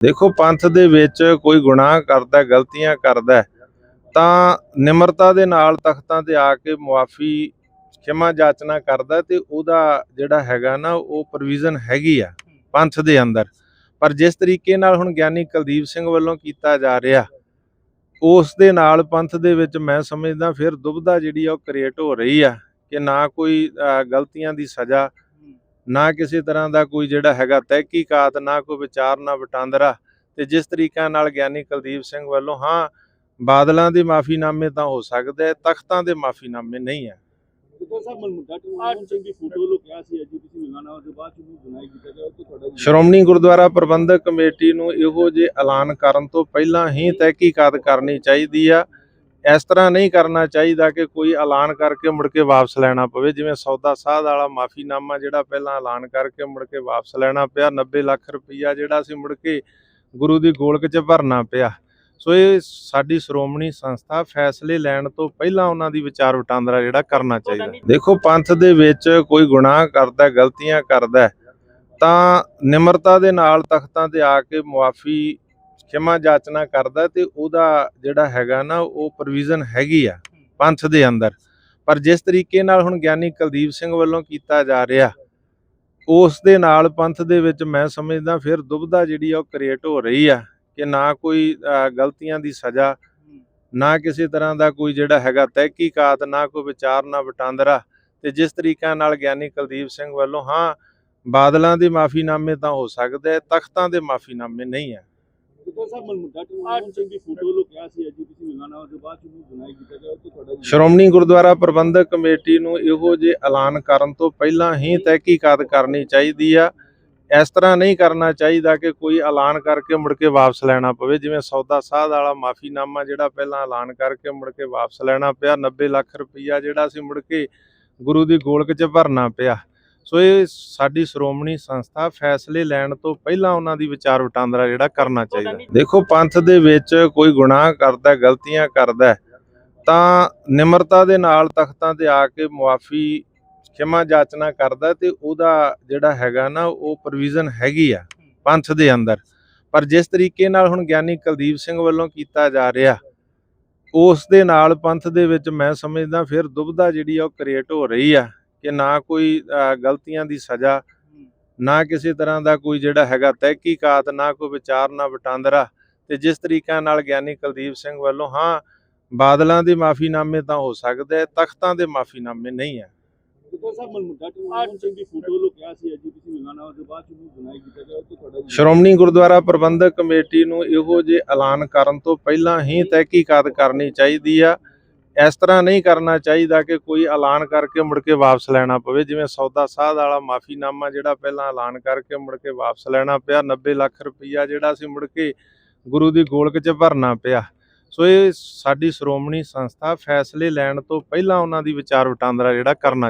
ਦੇਖੋ ਪੰਥ ਦੇ ਵਿੱਚ ਕੋਈ ਗੁਨਾਹ ਕਰਦਾ, ਗਲਤੀਆਂ ਕਰਦਾ ਤਾਂ ਨਿਮਰਤਾ ਦੇ ਨਾਲ ਤਖਤਾਂ ਤੇ ਆ ਕੇ ਮੁਆਫੀ, ਖਿਮਾ ਜਾਚਨਾ ਕਰਦਾ ਤੇ ਉਹਦਾ ਜਿਹੜਾ ਹੈਗਾ ਨਾ, ਉਹ ਪ੍ਰੋਵੀਜ਼ਨ ਹੈਗੀ ਆ ਪੰਥ ਦੇ ਅੰਦਰ। ਪਰ ਜਿਸ ਤਰੀਕੇ ਨਾਲ ਹੁਣ ਗਿਆਨੀ ਕੁਲਦੀਪ ਸਿੰਘ ਵੱਲੋਂ ਕੀਤਾ ਜਾ ਰਿਹਾ, ਉਸ ਦੇ ਨਾਲ ਪੰਥ ਦੇ ਵਿੱਚ ਮੈਂ ਸਮਝਦਾ ਫਿਰ ਦੁਬਧਾ ਜਿਹੜੀ ਆ ਉਹ ਕ੍ਰੀਏਟ ਹੋ ਰਹੀ ਆ ਕਿ ਨਾ ਕੋਈ ਗਲਤੀਆਂ ਦੀ ਸਜ਼ਾ ਨਾ ਕਿਸੇ ਤਰ੍ਹਾਂ ਦਾ ਕੋਈ ਜਿਹੜਾ ਹੈਗਾ ਤਹਿਕੀਕਾਤ ਨਾ ਕੋਈ ਵਿਚਾਰ ਨਾ ਵਟਾਂਦਰਾ। ਤੇ ਜਿਸ ਤਰੀਕਾ ਨਾਲ ਗਿਆਨੀ ਕੁਲਦੀਪ ਸਿੰਘ ਵੱਲੋਂ ਹਾਂ ਬਾਦਲਾਂ ਦੇ ਮਾਫੀਨਾਮੇ ਤਾਂ ਹੋ ਸਕਦੇ ਆ, ਤਖਤਾਂ ਦੇ ਮਾਫੀਨਾਮੇ ਨਹੀਂ ਹੈ। ਸ਼੍ਰੋਮਣੀ ਗੁਰਦੁਆਰਾ ਪ੍ਰਬੰਧਕ ਕਮੇਟੀ ਨੂੰ ਇਹੋ ਜਿਹੇ ਐਲਾਨ ਕਰਨ ਤੋਂ ਪਹਿਲਾਂ ਹੀ ਤਹਿਕੀਕਾਤ ਕਰਨੀ ਚਾਹੀਦੀ ਆ। ਇਸ ਤਰ੍ਹਾਂ ਨਹੀਂ ਕਰਨਾ ਚਾਹੀਦਾ ਕਿ ਕੋਈ ਐਲਾਨ ਕਰਕੇ ਮੁੜ ਕੇ ਵਾਪਸ ਲੈਣਾ ਪਵੇ ਜਿਵੇਂ ਸੌਦਾ ਸਾਧ ਵਾਲਾ ਮਾਫੀਨਾਮਾ ਜਿਹੜਾ ਪਹਿਲਾਂ ਐਲਾਨ ਕਰਕੇ ਮੁੜ ਕੇ ਵਾਪਸ ਲੈਣਾ ਪਿਆ 90 ਲੱਖ ਰੁਪਈਆ ਜਿਹੜਾ ਸੀ ਮੁੜ ਕੇ ਗੁਰੂ ਦੀ ਗੋਲਕ 'ਚ ਭਰਨਾ ਪਿਆ। ਸੋ ਇਹ ਸਾਡੀ ਸ਼੍ਰੋਮਣੀ ਸੰਸਥਾ ਫੈਸਲੇ ਲੈਣ ਤੋਂ ਪਹਿਲਾਂ ਉਹਨਾਂ ਦੀ ਵਿਚਾਰ ਵਟਾਂਦਰਾ ਜਿਹੜਾ ਕਰਨਾ ਚਾਹੀਦਾ। ਦੇਖੋ ਪੰਥ ਦੇ ਵਿੱਚ ਕੋਈ ਗੁਨਾਹ ਕਰਦਾ ਗਲਤੀਆਂ ਕਰਦਾ ਤਾਂ ਨਿਮਰਤਾ ਦੇ ਨਾਲ ਤਖਤਾਂ ਤੇ ਆ ਕੇ ਮੁਆਫੀ ਖਿਮਾ ਜਾਚਨਾ ਕਰਦਾ ਤੇ ਉਹਦਾ ਜਿਹੜਾ ਹੈਗਾ ਨਾ, ਉਹ ਪ੍ਰੋਵੀਜ਼ਨ ਹੈਗੀ ਆ ਪੰਥ ਦੇ ਅੰਦਰ। ਪਰ ਜਿਸ ਤਰੀਕੇ ਨਾਲ ਹੁਣ ਗਿਆਨੀ ਕੁਲਦੀਪ ਸਿੰਘ ਵੱਲੋਂ ਕੀਤਾ ਜਾ ਰਿਹਾ, ਉਸ ਦੇ ਨਾਲ ਪੰਥ ਦੇ ਵਿੱਚ ਮੈਂ ਸਮਝਦਾ ਫਿਰ ਦੁਬਧਾ ਜਿਹੜੀ ਆ ਉਹ ਕ੍ਰੀਏਟ ਹੋ ਰਹੀ ਆ ਕਿ ਨਾ ਕੋਈ ਗਲਤੀਆਂ ਦੀ ਸਜ਼ਾ, ਨਾ ਕਿਸੇ ਤਰ੍ਹਾਂ ਦਾ ਕੋਈ ਜਿਹੜਾ ਹੈਗਾ ਤਹਿਕੀਕਾਤ, ਨਾ ਕੋਈ ਵਿਚਾਰ, ਨਾ ਵਟਾਂਦਰਾ। ਤੇ ਜਿਸ ਤਰੀਕਾ ਨਾਲ ਗਿਆਨੀ ਕੁਲਦੀਪ ਸਿੰਘ ਵੱਲੋਂ, ਹਾਂ, ਬਾਦਲਾਂ ਦੇ ਮਾਫੀਨਾਮੇ ਤਾਂ ਹੋ ਸਕਦੇ ਤਖਤਾਂ ਦੇ ਮਾਫੀਨਾਮੇ ਨਹੀਂ ਆ। ਸ਼੍ਰੋਮਣੀ ਗੁਰਦੁਆਰਾ ਪ੍ਰਬੰਧਕ ਕਮੇਟੀ ਨੂੰ ਇਹੋ ਜਿਹੇ ਐਲਾਨ ਕਰਨ ਤੋਂ ਪਹਿਲਾਂ ਹੀ ਤਹਿਕੀਕਾਤ ਕਰਨੀ ਚਾਹੀਦੀ ਆ। ਇਸ ਤਰ੍ਹਾਂ ਨਹੀਂ ਕਰਨਾ ਚਾਹੀਦਾ ਕਿ ਕੋਈ ਐਲਾਨ ਕਰਕੇ ਮੁੜ ਕੇ ਵਾਪਸ ਲੈਣਾ ਪਵੇ ਜਿਵੇਂ ਸੌਦਾ ਸਾਧ ਵਾਲਾ ਮਾਫੀਨਾਮਾ ਜਿਹੜਾ ਪਹਿਲਾਂ ਐਲਾਨ ਕਰਕੇ ਮੁੜ ਕੇ ਵਾਪਸ ਲੈਣਾ ਪਿਆ 90 ਲੱਖ ਰੁਪਈਆ ਜਿਹੜਾ ਸੀ ਮੁੜ ਕੇ ਗੁਰੂ ਦੀ ਗੋਲਕ 'ਚ ਭਰਨਾ ਪਿਆ। ਸੋ ਇਹ ਸਾਡੀ ਸ਼੍ਰੋਮਣੀ ਸੰਸਥਾ ਫੈਸਲੇ ਲੈਣ ਤੋਂ ਪਹਿਲਾਂ ਉਹਨਾਂ ਦੀ ਵਿਚਾਰ ਵਟਾਂਦਰਾ ਜਿਹੜਾ ਕਰਨਾ ਚਾਹੀਦਾ। ਦੇਖੋ ਪੰਥ ਦੇ ਵਿੱਚ ਕੋਈ ਗੁਨਾਹ ਕਰਦਾ ਗਲਤੀਆਂ ਕਰਦਾ ਤਾਂ ਨਿਮਰਤਾ ਦੇ ਨਾਲ ਤਖਤਾਂ ਤੇ ਆ ਕੇ ਮੁਆਫੀ ਖਿਮਾ ਜਾਚਨਾ ਕਰਦਾ ਤੇ ਉਹਦਾ ਜਿਹੜਾ ਹੈਗਾ ਨਾ ਉਹ ਪ੍ਰੋਵੀਜ਼ਨ ਹੈਗੀ ਆ ਪੰਥ ਦੇ ਅੰਦਰ। ਪਰ ਜਿਸ ਤਰੀਕੇ ਨਾਲ ਹੁਣ ਗਿਆਨੀ ਕੁਲਦੀਪ ਸਿੰਘ ਵੱਲੋਂ ਕੀਤਾ ਜਾ ਰਿਹਾ ਉਸ ਦੇ ਨਾਲ ਪੰਥ ਦੇ ਵਿੱਚ ਮੈਂ ਸਮਝਦਾ ਫਿਰ ਦੁਬਦਾ ਜਿਹੜੀ ਆ ਉਹ ਕ੍ਰੀਏਟ ਹੋ ਰਹੀ ਆ। ਕਿ ਨਾ ਕੋਈ ਗਲਤੀਆਂ ਦੀ ਸਜ਼ਾ ਨਾ ਕਿਸੇ ਤਰ੍ਹਾਂ ਦਾ ਕੋਈ ਜਿਹੜਾ ਹੈਗਾ ਤਹਿਕੀਕਾਤ ਨਾ ਕੋਈ ਵਿਚਾਰ ਨਾ ਵਟਾਂਦਰਾ। ਤੇ ਜਿਸ ਤਰੀਕਾ ਨਾਲ ਗਿਆਨੀ ਕੁਲਦੀਪ ਸਿੰਘ ਵੱਲੋਂ ਹਾਂ ਬਾਦਲਾਂ ਦੇ ਮਾਫੀਨਾਮੇ ਤਾਂ ਹੋ ਸਕਦੇ ਆ, ਤਖਤਾਂ ਦੇ ਮਾਫੀਨਾਮੇ ਨਹੀਂ ਹੈ। ਸ਼੍ਰੋਮਣੀ ਗੁਰਦੁਆਰਾ ਪ੍ਰਬੰਧਕ ਕਮੇਟੀ ਨੂੰ ਇਹੋ ਜਿਹੇ ਐਲਾਨ ਕਰਨ ਤੋਂ ਪਹਿਲਾਂ ਹੀ ਤਹਿਕੀਕਾਤ ਕਰਨੀ ਚਾਹੀਦੀ ਆ। ਇਸ ਤਰ੍ਹਾਂ ਨਹੀਂ ਕਰਨਾ ਚਾਹੀਦਾ ਕਿ ਕੋਈ ਐਲਾਨ ਕਰਕੇ ਮੁੜ ਕੇ ਵਾਪਸ ਲੈਣਾ ਪਵੇ। ਜਿਵੇਂ ਸੌਦਾ ਸਾਧ ਵਾਲਾ ਮਾਫੀਨਾਮਾ ਜਿਹੜਾ ਪਹਿਲਾਂ ਐਲਾਨ ਕਰਕੇ ਮੁੜ ਕੇ ਵਾਪਸ ਲੈਣਾ ਪਿਆ 90 ਲੱਖ ਰੁਪਈਆ ਜਿਹੜਾ ਸੀ ਮੁੜ ਕੇ ਗੁਰੂ ਦੀ ਗੋਲਕ 'ਚ ਭਰਨਾ ਪਿਆ। ਸੋ ਇਹ ਸਾਡੀ ਸ਼੍ਰੋਮਣੀ ਸੰਸਥਾ ਫੈਸਲੇ ਲੈਣ ਤੋਂ ਪਹਿਲਾਂ ਉਹਨਾਂ ਦੀ ਵਿਚਾਰ ਵਟਾਂਦਰਾ ਜਿਹੜਾ ਕਰਨਾ